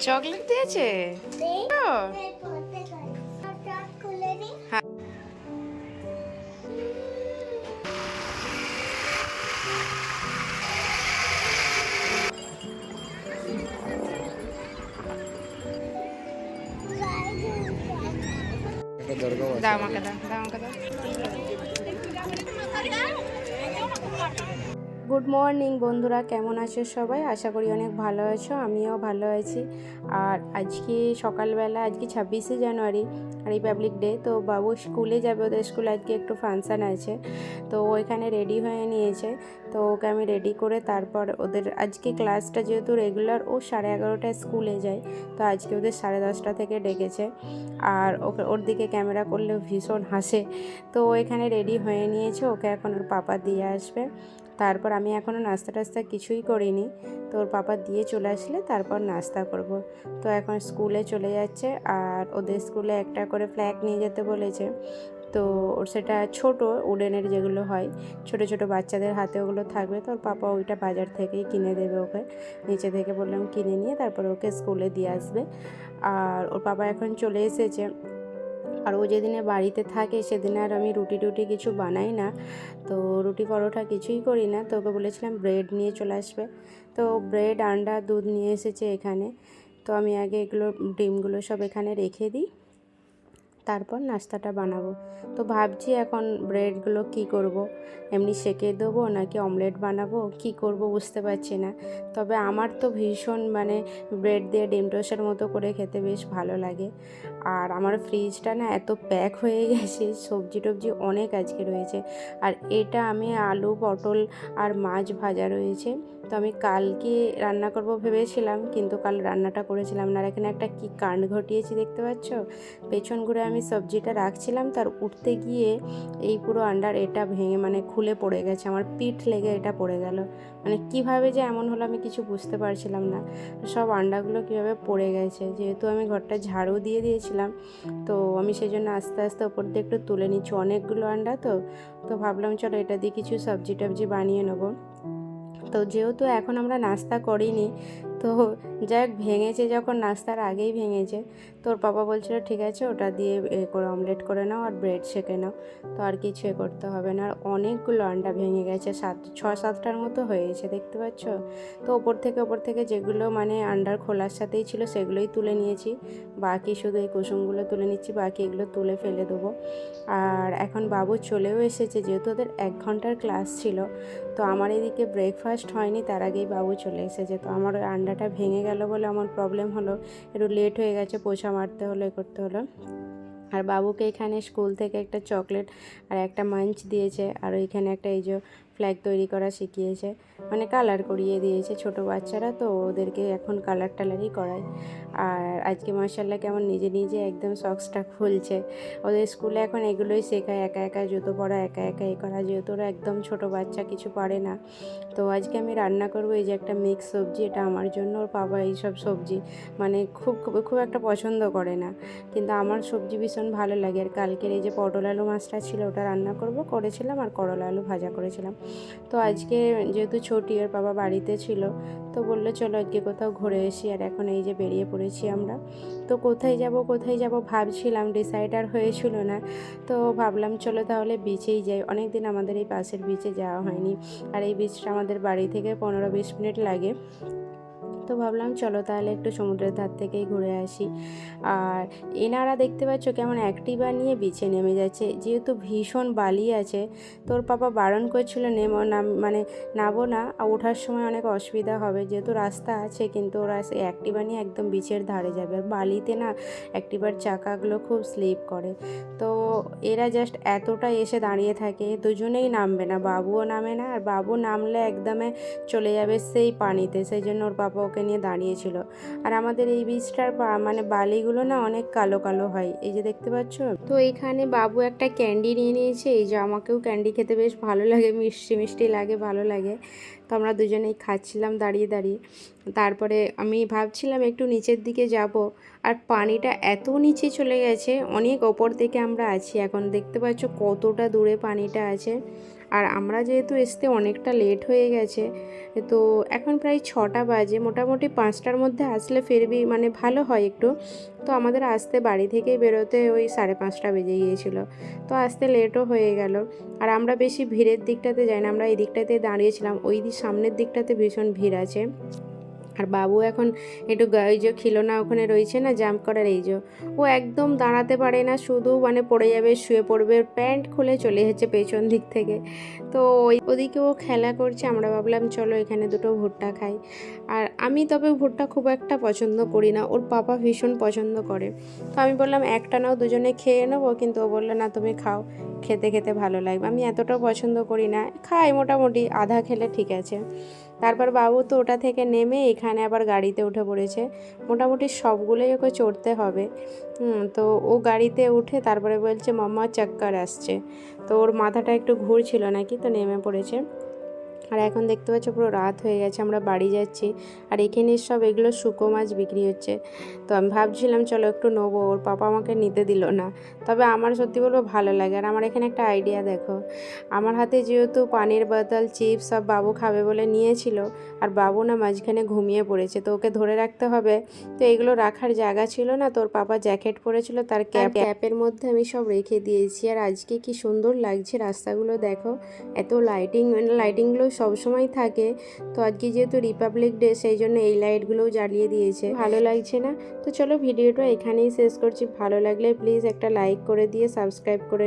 Chocolate দিয়েছে হ্যাঁ। দাও আমাকে দাও দাও আমাকে দাও গুড মর্নিং বন্ধুরা। কেমন আছো সবাই? আশা করি অনেক ভালো আছো, আমিও ভালো আছি। আর আজকে সকালবেলা, আজকে ছাব্বিশে জানুয়ারি রিপাবলিক ডে তো বাবু স্কুলে যাবে, ওদের স্কুলে আজকে একটু ফাংশান আছে। তো ওইখানে রেডি হয়ে নিয়েছে। তো ওকে আমি রেডি করে তারপর ওদের, আজকে ক্লাসটা যেহেতু রেগুলার ও সাড়ে এগারোটায় স্কুলে যায়। তো আজকে ওদের সাড়ে দশটা থেকে ডেকেছে। আর ওকে, ওর দিকে ক্যামেরা করলে ভীষণ হাসে। তো ও এখানে রেডি হয়ে নিয়েছে, ওকে এখন ওর পাপা দিয়ে আসবে। তারপর আমি এখনও নাস্তা টাস্তা কিছুই করিনি। তো ওর পাপা দিয়ে চলে আসলে তারপর নাস্তা করব। তো এখন স্কুলে চলে যাচ্ছে আর ওদের স্কুলে একটা করে ফ্ল্যাগ নিয়ে যেতে বলেছে। তো ওর সেটা ছোট, উডেনের যেগুলো হয়, ছোট ছোট বাচ্চাদের হাতে ওগুলো থাকবে। তো ওর পাপা ওইটা বাজার থেকেই কিনে দেবে ওকে। নিচে থেকে বললাম কিনে নিয়ে তারপর ওকে স্কুলে দিয়ে আসবে। আর ওর পাপা এখন চলে এসেছে। আর ও যেদিনে বাড়িতে থাকে সেদিন আর আমি রুটি টুটি কিছু বানাই না। তো রুটি পরোটা কিছুই করি না। তো ওকে বলেছিলাম ব্রেড নিয়ে চলে আসবে। তো ব্রেড, আন্ডা, দুধ নিয়ে এসেছে এখানে। তো আমি আগে এগুলো, ডিমগুলো সব এখানে রেখে দিই। তারপর নাস্তাটা বানাবো। তো ভাবছি এখন ব্রেডগুলো কি করব। এমনি সেকে দেবো নাকি অমলেট বানাবো? কি করব বুঝতে পারছি না। তবে আমার তো ভীষণ মানে ব্রেড দিয়ে ডিম মতো করে খেতে বেশ ভালো লাগে। আর আমার ফ্রিজটা না এত প্যাক হয়ে গেছে, সবজি টবজি অনেক আজকে রয়েছে। আর এটা আমি আলু, পটল আর মাছ ভাজা রয়েছে। তো আমি কালকে রান্না করব ভেবেছিলাম, কিন্তু কাল রান্নাটা করেছিলাম না। এখানে একটা কি কাণ্ড ঘটিয়েছি দেখতে পাচ্ছ? পেছন ঘুরে আমি সবজিটা রাখছিলাম, তার উঠতে গিয়ে এই পুরো আন্ডার এটা ভেঙে মানে খুলে পড়ে গেছে, আমার পিঠ লেগে এটা পড়ে গেল। মানে কীভাবে যে এমন হলো আমি কিছু বুঝতে পারছিলাম না। সব আন্ডাগুলো কীভাবে পড়ে গেছে, যেহেতু আমি ঘরটা ঝাড়ু দিয়ে দিয়েছিলাম, তো আমি সেই জন্য আস্তে আস্তে ওপর দিয়ে একটু তুলে নিচ্ছি। অনেকগুলো আন্ডা তো তো ভাবলাম চলো এটা দিয়ে কিছু সবজি টবজি বানিয়ে নেব। তো যেহেতু এখন আমরা নাস্তা করিনি তো যাই ভেঙেছে যখন, নাস্তার আগেই ভেঙেছে। তোর বাবা বলছিল, ঠিক আছে, ওটা দিয়ে এ করে অমলেট করে নাও আর ব্রেড সেকে নাও। তো আর কিছু এ করতে হবে না। আর অনেকগুলো আন্ডা ভেঙে গেছে, সাত ছ সাতটার মতো হয়েছে, দেখতে পাচ্ছ? তো ওপর থেকে ওপর থেকে যেগুলো মানে আন্ডার খোলার সাথেই ছিল, সেগুলোই তুলে নিয়েছি। বাকি শুধু এই কুসুমগুলো তুলে নিচ্ছি, বাকি এগুলো তুলে ফেলে দেবো। আর এখন বাবু চলেও এসেছে, যেহেতু ওদের এক ঘণ্টার ক্লাস ছিল। তো আমার এদিকে ব্রেকফাস্ট হয়নি, তার আগেই বাবু চলে এসেছে। তো আমার আন্ডাটা ভেঙে গেল বলে আমার প্রবলেম হলো। একটু লেট হয়ে গেছে, পোছা মারতে হলো, এ করতে হলো। আর বাবুকে এখানে স্কুল থেকে একটা চকলেট আর একটা মাঞ্চ দিয়েছে। আর ওইখানে একটা এই যে ফ্ল্যাগ তৈরি করা শিখিয়েছে। মানে কালার করিয়ে দিয়েছে ছোট বাচ্চারা তো ওদেরকে এখন কালার টালারই করায়। আর আজকে মার্শাল্লাহ কেমন নিজে নিজে একদম সক্সটা খুলছে। ওদের স্কুলে এখন এগুলোই শেখায়, একা একা জুতো পরা, একা একা এ করা। যেহেতু ওরা একদম ছোট বাচ্চা, কিছু পারে না। তো আজকে আমি রান্না করব এই যে একটা মিক্স সবজি, এটা আমার জন্য। ওর বাবা এইসব সবজি মানে খুব খুব একটা পছন্দ করে না। কিন্তু আমার সবজি ভীষণ ভালো লাগে। আর কালকের এই যে পটল আলু মাছটা ছিল, ওটা রান্না করব। করেছিলাম আর করলা আলু ভাজা করেছিলাম। তো আজকে যেহেতু ছোটি ওর বাবা বাড়িতে ছিল, তো বলল, চলো আজকে কোথাও ঘুরে এসি আর এখন এই যে বেরিয়ে পড়েছি আমরা। তো কোথায় যাব কোথায় যাব ভাবছিলাম ডিসাইড আর হয়েছিল না। তো ভাবলাম, চলো তাহলে বিচেই যাই। অনেক দিন আমাদের এই পাশের বিচে যাওয়া হয়নি। আর এই বিচটা আমাদের বাড়ি থেকে পনেরো বিশ মিনিট লাগে। তো ভাবলাম, চলো তাহলে একটু সমুদ্রের ধার থেকেই ঘুরে আসি। আর এনারা দেখতে পাচ্ছ কেমন অ্যাক্টিভা নিয়ে বিছে নেমে যাচ্ছে। যেহেতু ভীষণ বালি আছে, তোর পাপা বারণ করছিল নেমো নাম মানে নাবো না ওঠার সময় অনেক অসুবিধা হবে। যেহেতু রাস্তা আছে, কিন্তু ওরা সেই অ্যাক্টিভা নিয়ে একদম বিচের ধারে যাবে। আর বালিতে না অ্যাক্টিভার চাকাগুলো খুব স্লিপ করে। তো এরা জাস্ট এতটা এসে দাঁড়িয়ে থাকে, দুজনেই নামবে না। বাবুও নামে না, আর বাবু নামলে একদমে চলে যাবে সেই পানিতে। সেই জন্য ওর ওকে নিয়ে দাঁড়িয়েছিল। আর আমাদের এই বীজটার মানে বালিগুলো না অনেক কালো কালো হয়। এই যে দেখতে পাচ্ছ? তো এখানে বাবু একটা ক্যান্ডি নিয়ে নিয়েছে। এই যে আমাকেও ক্যান্ডি খেতে বেশ ভালো লাগে, মিষ্টি মিষ্টি লাগে, ভালো লাগে। তো আমরা দুজনেই খাচ্ছিলাম দাঁড়িয়ে দাঁড়িয়ে। তারপরে আমি ভাবছিলাম একটু নিচের দিকে যাব। আর পানিটা এত নিচে চলে গেছে, অনেক ওপর থেকে আমরা আছি। এখন দেখতে পাচ্ছ কতটা দূরে পানিটা আছে। আর আমরা যেহেতু আসতে অনেকটা লেট হয়ে গেছে, তো এখন প্রায় ছটা বাজে, মোটামুটি পাঁচটার মধ্যে আসলে ফিরবি মানে ভালো হয় একটু। তো আমাদের আসতে বাড়ি থেকেই বেরোতে ওই সাড়ে পাঁচটা বেজে গিয়েছিল। তো আসতে লেটও হয়ে গেল। আর আমরা বেশি ভিড়ের দিকটাতে যাই না, আমরা এই দিকটাতে দাঁড়িয়েছিলাম। ওই দিক সামনের দিকটাতে ভীষণ ভিড় আছে। আর বাবু এখন একটু ওই যে খিলোনা ওখানে রয়েছে না জাম্প করার এই যে। ও একদম দাঁড়াতে পারে না, শুধু মানে পড়ে যাবে, শুয়ে পড়বে প্যান্ট খুলে চলে যাচ্ছে পেছন দিক থেকে। তো ওই ওদিকে ও খেলা করছে, আমরা ভাবলাম চলো এখানে দুটো ভুট্টা খাই। আর আমি তবে ভুট্টা খুব একটা পছন্দ করি না, ওর পাপা ভীষণ পছন্দ করে। তো আমি বললাম, একটা নাও, দুজনে খেয়ে নেব। কিন্তু ও বলল, না, তুমি খাও, খেতে খেতে ভালো লাগবে। আমি এতটাও পছন্দ করি না, খাই মোটামুটি, আধা খেলে ঠিক আছে। তারপর বাবু তো ওটা থেকে নেমে এখানে আবার গাড়িতে উঠে পড়েছে। মোটামুটি সবগুলোই ওকে চড়তে হবে। তো ও গাড়িতে উঠে তারপরে বলছে, মাম্মা, চক্কর আসছে। তো ওর মাথাটা একটু ঘুরছিল নাকি, তো নেমে পড়েছে। আর এখন দেখতে পাচ্ছ পুরো রাত হয়ে গেছে আমরা বাড়ি যাচ্ছি। আর এখানে সব এগুলো শুকো মাছ বিক্রি হচ্ছে। তো আমি ভাবছিলাম চলো একটু নেব ওর পাপা আমাকে নিতে দিল না। তবে আমার সত্যি বলব ভালো লাগে। আর আমার এখানে একটা আইডিয়া দেখো আমার হাতে যেহেতু পানির বোতল চিপস সব বাবু খাবে বলে নিয়েছিল আর বাবু না মাঝখানে ঘুমিয়ে পড়েছে তো ওকে ধরে রাখতে হবে। তো এগুলো রাখার জায়গা ছিল না তোর পাপা জ্যাকেট পরেছিল তার ক্যাপ ক্যাপের মধ্যে আমি সব রেখে দিয়েছি। আর আজকে কি সুন্দর লাগছে রাস্তাগুলো দেখো এত লাইটিং মানে লাইটিংগুলো সবসময় থাকে। তো আজকে যেহেতু রিপাবলিক ডে সেই জন্য এই লাইটগুলোও জ্বালিয়ে দিয়েছে। ভালো লাগছে না? তো চলো ভিডিওটা এখানেই শেষ করছি। ভালো লাগলে প্লিজ একটা লাইক করে দিয়ে সাবস্ক্রাইব করে